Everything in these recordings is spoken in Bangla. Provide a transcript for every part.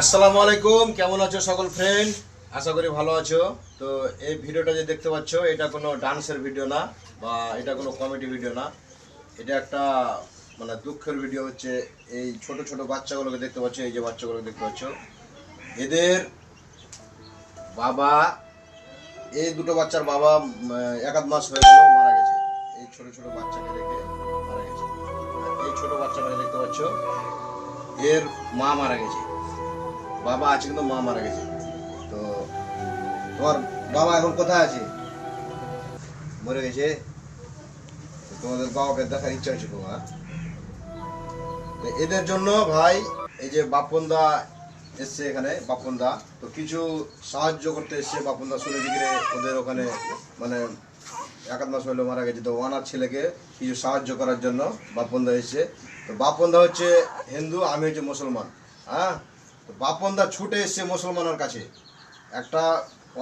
আসসালামু আলাইকুম কেমন আছো সকল ফ্রেন্ড আশা করি ভালো আছো। তো এই ভিডিওটা যে দেখতে পাচ্ছ এটা কোনো ডান্সের ভিডিও না বা এটা কোনো কমেডি ভিডিও না। এটা একটা মানে দুঃখের ভিডিও হচ্ছে এই ছোট ছোট বাচ্চাগুলোকে দেখতে পাচ্ছ এই যে বাচ্চাগুলোকে দেখতে পাচ্ছ। এদের বাবা এই দুটো বাচ্চার বাবা এক মাস হয়ে গেল মারা গেছে। এই ছোট ছোট বাচ্চাকে রেখে ছোট বাচ্চাটাকে দেখতে পাচ্ছ। এর মা মারা গেছে। বাবা আছে কিন্তু মা মারা গেছে। তো তোমার বাবা এখন কোথায় আছে? মরে গেছে। তোমাদের বাবাকে দেখার ইচ্ছা হচ্ছে তোমার। এদের জন্য ভাই, এই যে বাপনদা এসছে এখানে, বাপনদা। তো কিছু সাহায্য করতে এসছে বাপনদা দিকে ওদের ওখানে মানে এক মাস হলো মারা গেছে। তো ওনার ছেলেকে কিছু সাহায্য করার জন্য বাপনদা এসছে। তো বাপনদা হচ্ছে হিন্দু, আমি হচ্ছে মুসলমান হ্যাঁ? তো বাপনদা ছুটে এসছে মুসলমানের কাছে। একটা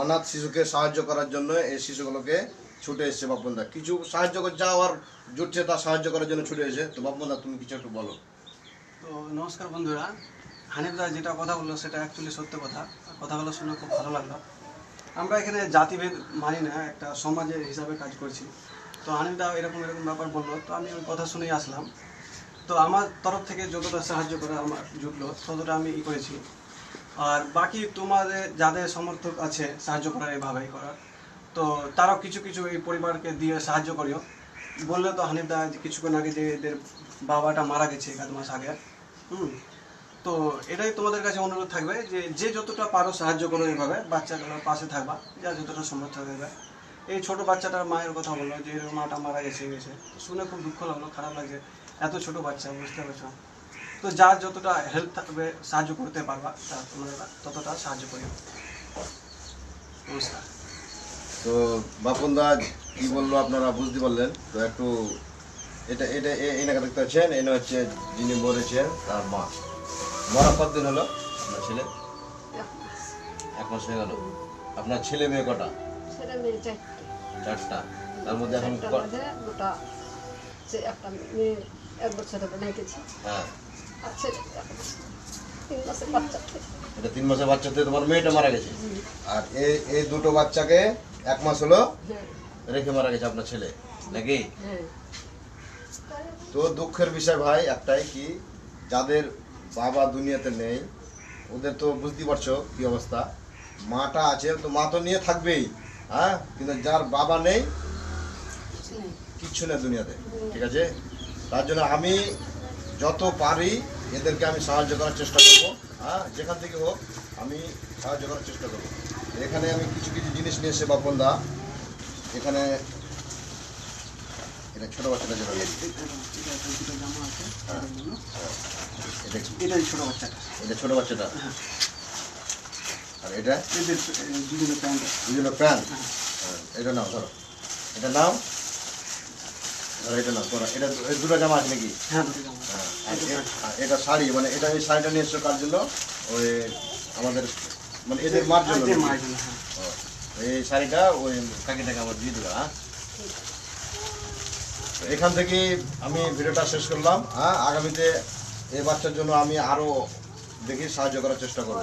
অনাথ শিশুকে সাহায্য করার জন্য এই শিশুগুলোকে ছুটে এসছে বাপনদা। কিছু সাহায্য যা আর জুটছে তা সাহায্য করার জন্য ছুটে এসে তো বাপনদা, তুমি কিছু একটু বলো। তো নমস্কার বন্ধুরা। হানিফদা যেটা কথা বলল, সেটা অ্যাকচুয়ালি সত্য কথা। কথাগুলো শুনে খুব ভালো লাগল। আমরা এখানে জাতিভেদ মানি না, একটা সমাজের হিসাবে কাজ করছি। তো হানিফদা এরকম এরকম ব্যাপার বলল, তো আমি ওই কথা শুনেই আসলাম। তো আমার তরফ থেকে যতটা সাহায্য করা আমার জুটলো, ততটা আমি ই করেছি। আর বাকি তোমাদের যাদের সমর্থক আছে, সাহায্য করার এভাবেই করার। তো তারাও কিছু কিছু এই পরিবারকে দিয়ে সাহায্য করিও। বললে তো হানিফদা যে কিছুক্ষণ আগে যে এদের বাবাটা মারা গেছে, এক মাস আগে। হুম। তো এটাই তোমাদের কাছে অনুরোধ থাকবে যে যে যতটা পারো সাহায্য করো এইভাবে বাচ্চাগুলোর পাশে থাকবা, যা যতটা সম্ভব থাকবে এই ছোট বাচ্চাটার মায়ের কথা বলল যে এর মাটা মারা গেছে গেছে। শুনে খুব দুঃখ লাগল, খারাপ লাগছে। এত ছোট বাচ্চা, বুঝতে পারছ তো যার যতটা হেল্প থাকবে, সাহায্য করতে পারবা, তা তোমরা ততটা সাহায্য করিও। নমস্কার। তো বাপনদা কি বলল আপনারা বুঝতে পারলেন? তো একটু এটা এটা এনাকে দেখতে পাচ্ছেন, এনে হচ্ছে যিনি মরেছেন, তার মা। মরা কতদিন হলো? আপনার ছেলে? এক মাস হয়ে গেল। আপনার ছেলে মেয়ে কটা? চারটা। তার মধ্যে এখন একটা মেয়ে এক বছরে গেছে। হ্যাঁ। তিন মাসের এটা তিন মাসের বাচ্চাতে তোমার মেয়েটা মারা গেছে। আর এই এই দুটো বাচ্চাকে এক মাস হলো হ্যাঁ। রেখে মারা গেছে আপনার ছেলে নাকি? হ্যাঁ। তো দুঃখের বিষয় ভাই একটাই কি যাদের বাবা দুনিয়াতে নেই। ওদের তো বুঝতে পারছ কি অবস্থা। মাটা আছে তো মা তো নিয়ে থাকবেই হ্যাঁ? কিন্তু যার বাবা নেই কিচ্ছু নেই। দুনিয়াতে ঠিক আছে? তার জন্য আমি যত পারি এদেরকে আমি সাহায্য করার চেষ্টা করব হ্যাঁ? যেখান থেকে হোক আমি সাহায্য করার চেষ্টা করব। এখানে আমি কিছু কিছু জিনিস নিয়ে এসে বাপনদা। এখানে এটা ছোট বাচ্চাটা যেটা নিয়েছি। দুটো জামা আছে এটার জন্য। এটা কি? এটাই ছোট বাচ্চাটা। এটা ছোট বাচ্চাটা? আর এটা? এদের দুজনের প্যান্ট। দুজনের প্যান্ট? এটা নাও ধরো। এটা নাও। ধরো এটা নাও পরা এটা এই দুটো জামা আছে নাকি? হ্যাঁ দুটো জামা হ্যাঁ, আর এ- আর এটা শাড়ি মানে এটা এই শাড়িটা নিয়ে এসছো কার জন্য? ওই আমাদের মানে এদের মার জন্য এদের নাকি? মায়ের জন্য ও, এই শাড়িটা ওই কাকিটাকে আমার দিয়ে দেবে হ্যাঁ? তো এখান থেকে আমি ভিডিওটা শেষ করলাম হ্যাঁ? আগামীতে এই বাচ্চার জন্য আমি আরও দেখি সাহায্য করার চেষ্টা করব।